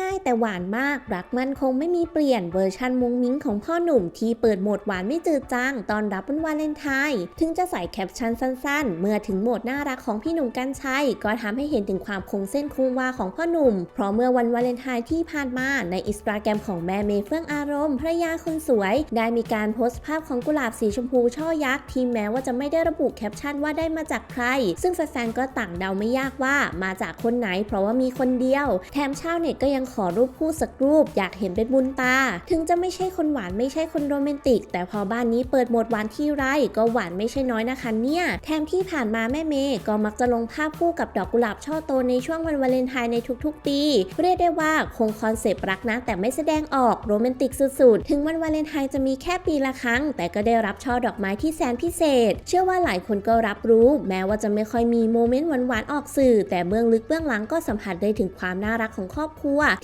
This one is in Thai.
ง่ายๆ แต่หวานมาก รักมันคงไม่มีเปลี่ยนเวอร์ชันมุ้งมิ้งของพ่อหนุ่มที่เปิดโหมดหวานไม่จืดจางตอนรับวันวาเลนไทน์ถึงจะใส่แคปชั่นสั้นๆ เมื่อถึงโหมดน่ารักของพี่หนุ่มกัญชัย ก็ทำให้เห็นถึงความคงเส้นคงวาของพ่อหนุ่ม เพราะเมื่อวันวาเลนไทน์ที่ผ่านมาในอินสตาแกรมของแม่เมย์เฟื่องอารมณ์ภรรยาคนสวย ได้มีการโพสต์ภาพของกุหลาบสีชมพูช่อยักษ์ที่แม้ว่าจะไม่ได้ระบุแคปชั่นว่าได้มาจากใคร ซึ่งแฟนๆก็ต่างเดาไม่ยากว่ามาจากคนไหน เพราะว่ามีคนเดียวแถมชาวเน็ตก็ยังขอรูปคู่สักรูป อยากเห็นเป็นบุญตา ถึงจะไม่ใช่คนหวานไม่ใช่คนโรแมนติก แต่พอบ้านนี้เปิดโหมดหวานที่ไรก็หวานไม่ใช่น้อยนะคะเนี่ย แถมที่ผ่านมาแม่เมย์ก็มักจะลงภาพคู่กับดอกกุหลาบช่อโตในช่วงวันวาเลนไทน์ในทุกๆ ปี เรียกได้ว่าคงคอนเซปต์รักนะ แต่ไม่แสดงออกโรแมนติกสุดๆ ถึงวันวาเลนไทน์จะมีแค่ปีละครั้ง แต่ก็ได้รับช่อดอกไม้ที่แสนพิเศษ เชื่อว่าหลายคนก็รับรู้ แม้ว่าจะไม่ค่อยมีโมเมนต์หวานๆออกสื่อ แต่เบื้องลึกเบื้องหลังก็สัมผัสได้ถึงความน่ารักของครอบครัว